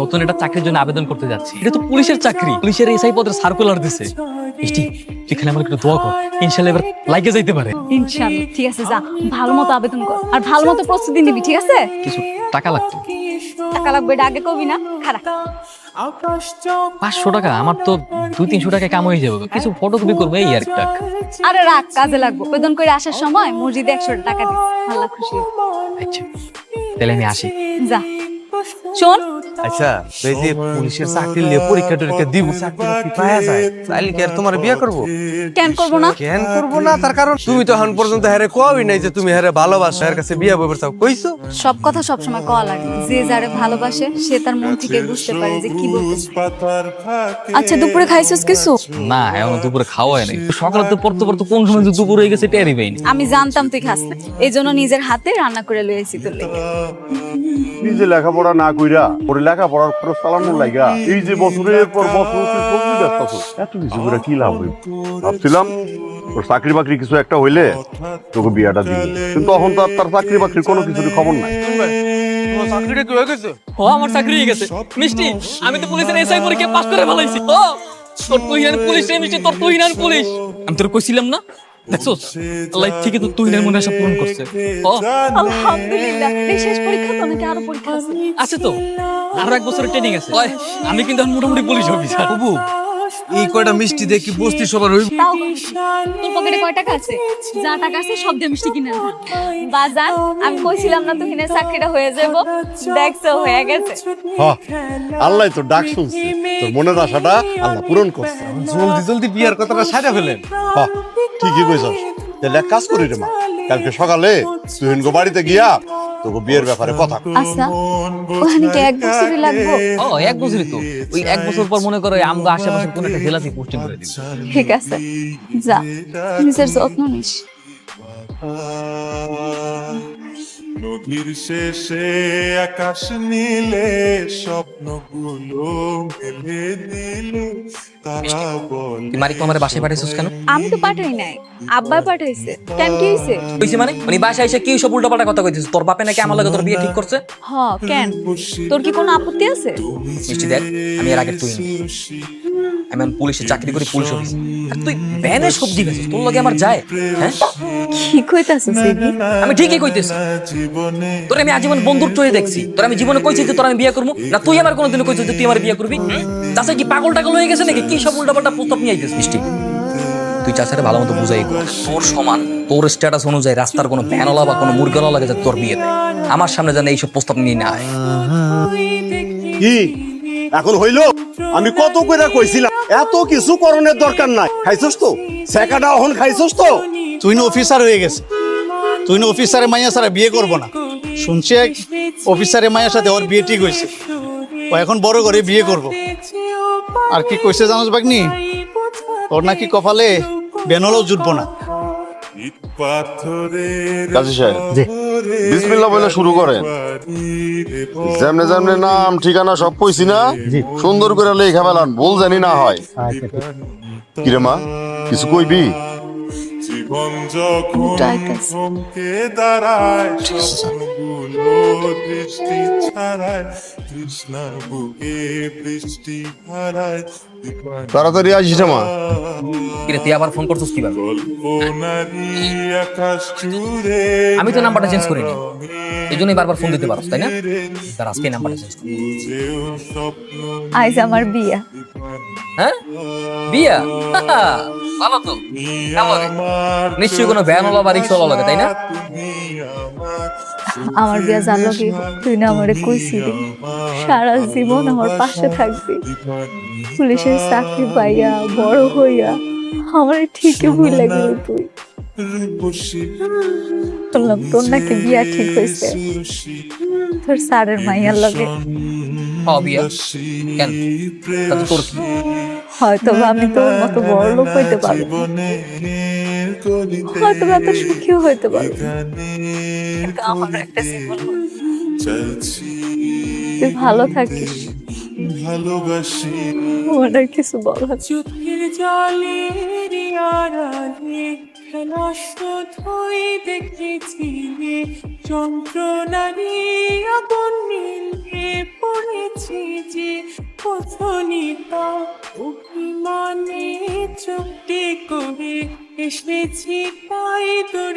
নতুন একটা চাকরির জন্য আবেদন করতে যাচ্ছি। এটা তো পুলিশের চাকরি। পুলিশের এসআই পদের সার্কুলার দিছে। মিষ্টি খালি আমার একটু দোয়া কর। ইনশাল্লাহ এবার লাইকে যাইতে পারে। ইনশাআল্লাহ ঠিক আছে যা। ভালো মতো আবেদন কর। আর ভালো মতো প্রস্তুতি নিবি ঠিক আছে? কিছু টাকা লাগতো টাকা লাগবে এটা আগে কবি না? খারাপ। পাঁচশো টাকা আমার তো দুই তিনশো টাকা কাম হয়ে যাবে। কিছু ফটোকপি করব এই আর টাক। আরে রাখ কাজে লাগবে। আবেদন করে আসার সময় মসজিদে একশো টাকা দিস। আল্লাহ খুশি। আচ্ছা তাহলে আমি আসি। যা। শোন। আচ্ছা এই যে পুলিশের চাকরি নিয়ে পরীক্ষা টরীক্ষা দিব চাকরি পাওয়া যায়? তাইলে কি আর তোমার বিয়ে করব? কেন করব না? কেন করব না? তার কারণ তুমি তো এখন পর্যন্ত হারে কোয়াই নাই যে তুমি হারে ভালোবাসো এর কাছে বিয়ে বইবার চাও। কইছো? সব কথা সবসময় কওয়া লাগে। যে যারে ভালোবাসে সে তার মন থেকে বুঝতে পারে যে কি বলতেছে আচ্ছা দুপুরে খাইছিস কিছু? না এখন দুপুরে খাওয়া হয় নাই। সকালে তো পড়তে পড়তে কোন সময় যে দুপুর হয়ে গেছে টেরি পাইনি। আমি জানতাম তুই খাস না। এই জন্য নিজের হাতে রান্না করে লয়েছি তোর লেগে। নিজে লেখাপড়া না কইরা ওরে লেখাপড়ার খরচ চালানোর লাগা এই যে বছরের পর বছর সবজি ব্যস্ত আছো এত কিছু করে কি লাভ হইব? ভাবছিলাম তোর চাকরি বাকরি কিছু একটা হইলে তোকে বিয়াটা দিবি। কিন্তু তখন তো আর তার চাকরি বাকরির কোনো কিছুর খবর নাই। চাকরিটা কি হয়ে গেছে? ও আমার চাকরি হয়ে গেছে। মিষ্টি আমি তো পুলিশের এসআই পরীক্ষা পাস করে ফেলাইছি। ও তোর তুহিনান পুলিশ রে মিষ্টি তোর তুহিনান পুলিশ। আমি তোর কইছিলাম না আল্লাহ ঠিকই তো তুই মনে আশা পূরণ করছে। ও। আলহামদুলিল্লাহ। এই পরীক্ষা তো নাকি আরও পরীক্ষা আছে? আছে তো। আরও এক বছরের ট্রেনিং আছে। আমি কিন্তু এখন মোটামুটি পুলিশ অফিসার বাবু এই কয়টা মিষ্টি দেখি বস্তি সবার তাও তোর পকেটে কয় টাকা আছে? যা টাকা আছে সব দিয়ে মিষ্টি কিনে আনব। বাজার আমি কইছিলাম না তুই চাকরিটা হয়ে যাব। দেখছ হয়ে গেছে। হ আল্লাহ তো ডাক শুনছে। তোর মনের আশাটা আল্লাহ পূরণ করছে। জলদি জলদি বিয়ার কথাটা সাইডা ফেলেন। হ ঠিকই কইছস। তাহলে এক কাজ করি রে মা কালকে সকালে তুই বাড়িতে গিয়া তোকে বিয়ের ব্যাপারে কথা আচ্ছা ওখানে কি এক বছরই লাগবে? ও এক বছরই তো। ওই এক বছর পর মনে করো আমগো আশেপাশে কোনো একটা জেলাতে পোস্টিং করে দিবে। ঠিক আছে যা নিজের যত্ন নিস। নদীর শেষে আকাশ নীলে স্বপ্নগুলো মেলে দিলে তারা বলে তুই মারিক বাসায় পাঠাইছিস কেন? আমি তো পাঠাই নাই আব্বা পাঠাইছে কেন কি হয়েছে কইছি মানে? মানে বাসায় এসে কি সব উল্টা কথা কইছিস তোর বাপে নাকি আমার লাগে তোর বিয়ে ঠিক করছে? হ কেন? তোর কি কোনো আপত্তি আছে? মিষ্টি দেখ আমি এর আগে তুই। আমি এখন পুলিশে চাকরি করি পুলিশ অফিস। আর তুই ভ্যানে সবজি বেচিস তোর লগে আমার যায় হ্যাঁ? কি কইতাছিস সেবি? আমি ঠিকই কইতেছি। তোর আমি আজীবন বন্ধুর চয়ে দেখছি। তোর আমি জীবনে কইছি যে তোর আমি বিয়ে করব। না তুই আমার কোনোদিন কইছিস যে তুই আমার বিয়ে করবি চাষা কি পাগল টাগল হয়ে গেছে নাকি? কি সব উল্টা পাল্টা প্রস্তাব নিয়ে আইতেছিস মিষ্টি তুই চাষারে ভালো মতো বুঝাই তোর সমান তোর স্ট্যাটাস অনুযায়ী রাস্তার কোনো ভ্যানওয়ালা বা কোনো মুরগালা লাগে তোর বিয়ে আমার সামনে যেন এইসব প্রস্তাব নিয়ে না আয়। কি? এখন হইল আমি কত কইরা কইছিলাম এত কিছু করণের দরকার নাই। খাইছস তো? সেকাটা এখন খাইছস তো? তুই না অফিসার হয়ে গেছে তুই না অফিসারে মাইয়া সারা বিয়ে করব না। শুনছি এক অফিসারে মায়ের সাথে ওর বিয়ে ঠিক হয়েছে। ও এখন বড় করে বিয়ে করব। আর কি কইছে জানোস বাগনি? ওর নাকি কপালে বেনলও জুটবো না। কাজী সাহেব। বিসমিল্লাহ বলে শুরু করেন। যেমনে যেমনে নাম ঠিকানা সব কইছি না? সুন্দর করে লেখা ফেলান ভুল জানি না হয়। কিরে মা? কিছু কইবি? জীবন যখন দাঁড়ায় দৃষ্টি ছাড়ায় তৃষ্ণার বুকে বৃষ্টি হারায় তাড়াতাড়ি আসিস কিরে তুই আবার ফোন করছিস কীভাবে? কল্পনারি আকাশ জুড়ে আমি তো নাম্বারটা চেঞ্জ করিনি। এই জন্যই বারবার ফোন দিতে পারস তাই না? তার আজকে নাম্বারটা চেঞ্জ করি। আজ আমার বিয়া। হ্যাঁ? বিয়া? ভালো তো। নিশ্চয়ই কোনো ভ্যানওয়ালা বা রিক্সাওয়ালা লাগে তাই না? আমার বিয়া জানলো কি? তুই না আমারে কইছিলি সারা জীবন আমার পাশে থাকবি। পুলিশের চাকরি পাইয়া বড় হইয়া আমার ঠিকই ভুল লাগল তুই। বললাম তোর নাকি বিয়া ঠিক হয়েছে। তোর স্যারের মাইয়ার লগে। ও কেন? তাতে তোর কি? হয়তো আমি তোর মতো বড় লোক হইতে পারব। হয়তো বা এত সুখীও হইতে পারব কিন্তু আমার একটা জীবন তুই ভালো থাকিস। ভালোবাসি। আমার আর কিছু বলার চোখের জলের আড়ালে খেলা শুধুই দেখেছিলে। যন্ত্রণারই আগুন মিলে পড়েছি যে পথনিতা। অভিমানে চুক্তি করে এসেছি পাই তোর